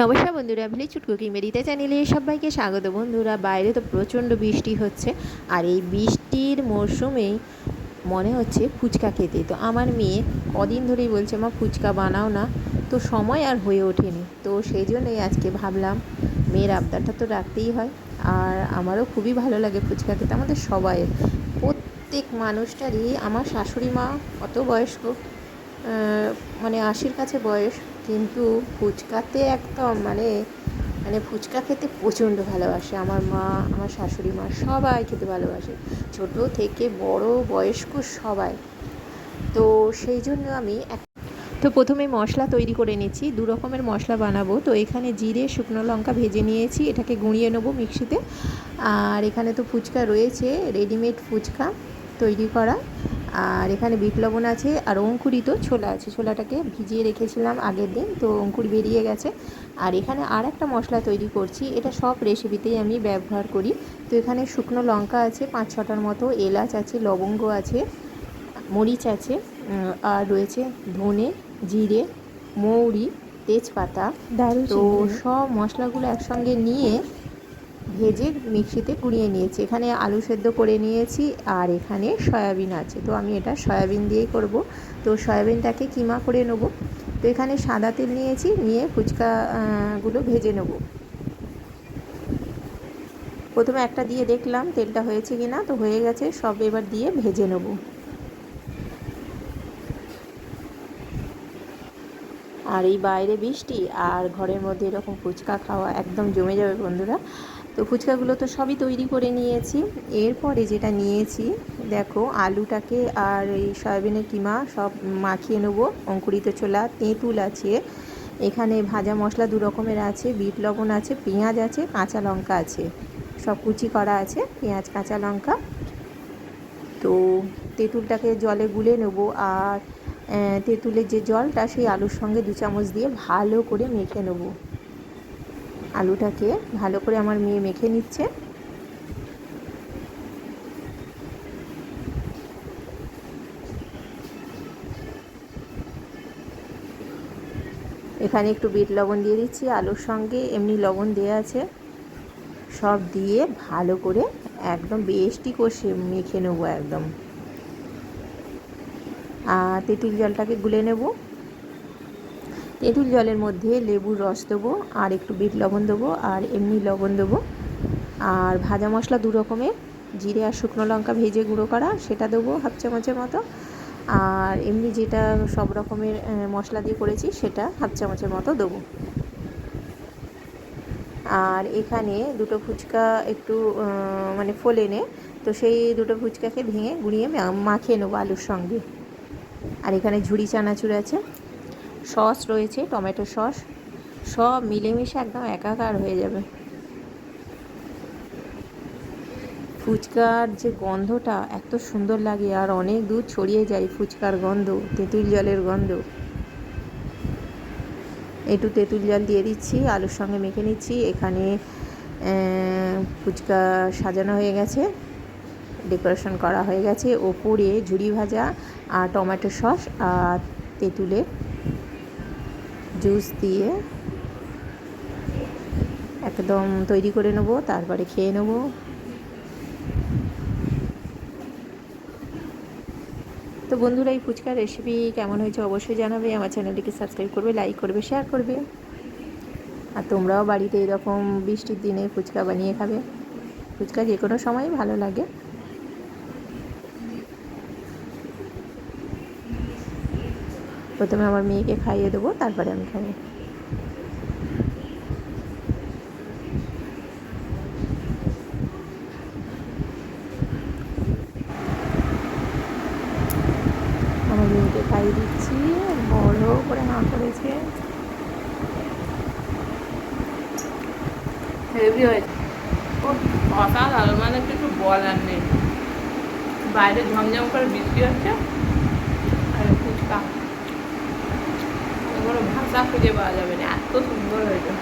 নমস্কার বন্ধুরা ভিলেজ চুটকুকি মেরিতে চ্যানেলে সবাইকে স্বাগত বন্ধুরা। বাইরে তো প্রচণ্ড বৃষ্টি হচ্ছে, আর এই বৃষ্টির মরশুমেই মনে হচ্ছে ফুচকা খেতে। তো আমার মেয়ে কদিন ধরেই বলছে, মা, ফুচকা বানাও না। তো সময় আর হয়ে ওঠেনি। তো সেই জন্যই আজকে ভাবলাম, মেয়ের আবদারটা তো রাখতেই হয়। আর আমারও খুবই ভালো লাগে ফুচকা খেতে। আমাদের সবাইয়ের, প্রত্যেক মানুষটারই, আমার শাশুড়ি মা, অত বয়স্ক মানে আশির কাছে বয়স, কিন্তু ফুচকাতে একদম মানে মানে ফুচকা খেতে প্রচণ্ড ভালোবাসে। আমার মা, আমার শাশুড়ি মা সবাই খেতে ভালোবাসে। ছোট থেকে বড় বয়স্ক সবাই। তো সেই জন্য আমি এক তো প্রথমে মশলা তৈরি করে নিচ্ছি। দু রকমের মশলা বানাবো। তো এখানে জিরে, শুকনো লঙ্কা ভেজে নিয়েছি। এটাকে গুঁড়িয়ে নেব মিক্সিতে। আর এখানে তো ফুচকা রয়েছে, রেডিমেড ফুচকা তৈরি করা। আর এখানে বিট লবণ আছে আর অঙ্কুরিত ছোলা আছে। ছোলাটাকে ভিজিয়ে রেখেছিলাম আগের দিন তো অঙ্কুর বেরিয়ে গেছে। আর এখানে আর একটা মশলা তৈরি করছি এটা সব রেসিপিতেই আমি ব্যবহার করি। তো এখানে শুকনো লঙ্কা আছে পাঁচ ছটার মতো এলাচ আছে লবঙ্গ আছে মরিচ আছে আর রয়েছে ধনে জিরে মৌরি তেজপাতা। তো সব মশলাগুলো একসঙ্গে নিয়ে ভেজে মিক্সিতে কুড়িয়ে নিয়েছি। এখানে আলু সেদ্ধ করে নিয়েছি আর এখানে সয়াবিন আছে। তো আমি এটা সয়াবিন দিয়েই করব। তো সয়াবিনটাকে কিমা করে নেব। তো এখানে সাদা তেল নিয়েছি নিয়ে ফুচকা আহ, গুলো ভেজে নেব। প্রথমে একটা দিয়ে দেখলাম তেলটা হয়েছে কি না তো হয়ে গেছে সব এবার দিয়ে ভেজে নেব। আর এই বাইরে বৃষ্টি আর ঘরের মধ্যে এরকম ফুচকা খাওয়া একদম জমে যাবে বন্ধুরা। তো ফুচকাগুলো তো সবই তৈরি করে নিয়েছি। এরপরে যেটা নিয়েছি, দেখো আলুটাকে আর এই সয়াবিনের কিমা সব মাখিয়ে নেব। অঙ্কুরিত ছোলা, তেঁতুল আছে, এখানে ভাজা মশলা দু রকমের আছে, বিট লবণ আছে, পেঁয়াজ আছে, কাঁচা লঙ্কা আছে। সব কুচি করা আছে, পেঁয়াজ, কাঁচা লঙ্কা। তো তেঁতুলটাকে জলে গুলে নেব আর তেঁতুলের যে জলটা সেই আলুর সঙ্গে দু চামচ দিয়ে ভালো করে মেখে নেব। আলুটাকে ভালো করে আমার মেয়ে মেখে নিচ্ছে। এখানে একটু বিট লবণ দিয়ে দিচ্ছি, আলুর সঙ্গে এমনি লবণ দেওয়া আছে। সব দিয়ে ভালো করে একদম বেশটি কষে মেখে নেব একদম। আর তেঁতুল জলটাকে গুলে নেব। তেঁতুল জলের মধ্যে লেবুর রস দেবো, আর একটু বিট লবণ দেবো, আর এমনি লবণ দেবো। আর ভাজা মশলা দু রকমের, জিরে আর শুকনো লঙ্কা ভেজে গুঁড়ো করা, সেটা দেবো হাফ চামচের মতো। আর এমনি যেটা সব রকমের মশলা দিয়ে করেছি, সেটা হাফ চামচের মতো দেবো। আর এখানে দুটো ফুচকা একটু মানে ফোলে নে, তো সেই দুটো ফুচকাকে ভেঙে, গুঁড়িয়ে মাখিয়ে নেব আলুর সঙ্গে। আর এখানে ঝুড়ি, চানাচুর আছে। সস রয়েছে, টমেটো সস। সব মিলেমিশে একদম একাকার হয়ে যাবে। ফুচকার যে গন্ধটা এত সুন্দর লাগে, আর অনেক দূর ছড়িয়ে যায় ফুচকার গন্ধ, তেঁতুল জলের গন্ধ। একটু তেঁতুল জল দিয়ে দিচ্ছি, আলুর সঙ্গে মেখে নিচ্ছি। এখানে ফুচকা সাজানো হয়ে গেছে, ডেকোরেশন করা হয়ে গেছে। ওপরে ঝুড়ি ভাজা আর টমেটো সস আর তেঁতুলের জুস দিয়ে একদম তৈরি করে নেব, তারপরে খেয়ে নেব। তো বন্ধুরা, এই ফুচকার রেসিপি কেমন হয়েছে অবশ্যই জানাবে। আমার চ্যানেলটিকে সাবস্ক্রাইব করবে লাইক করবে শেয়ার করবে। আর তোমরাও বাড়িতে এরকম বৃষ্টির দিনে ফুচকা বানিয়ে খাবে। ফুচকা যে কোনো সময় ভালো লাগে। প্রথমে আমার মেয়েকে খাইয়ে দেবো, তারপরে আমি খাব। আমার মেয়েকে খাইয়ে দিচ্ছি, বড় করে হাঁ করেছে। হেভি হয়েছে অসাধারণ মানে কিছু বলার নেই। বাইরে ঝমঝম করে বৃষ্টি হচ্ছে আর ফুচকা খুঁজে পাওয়া যাবে না এত সুন্দর হয়েছে।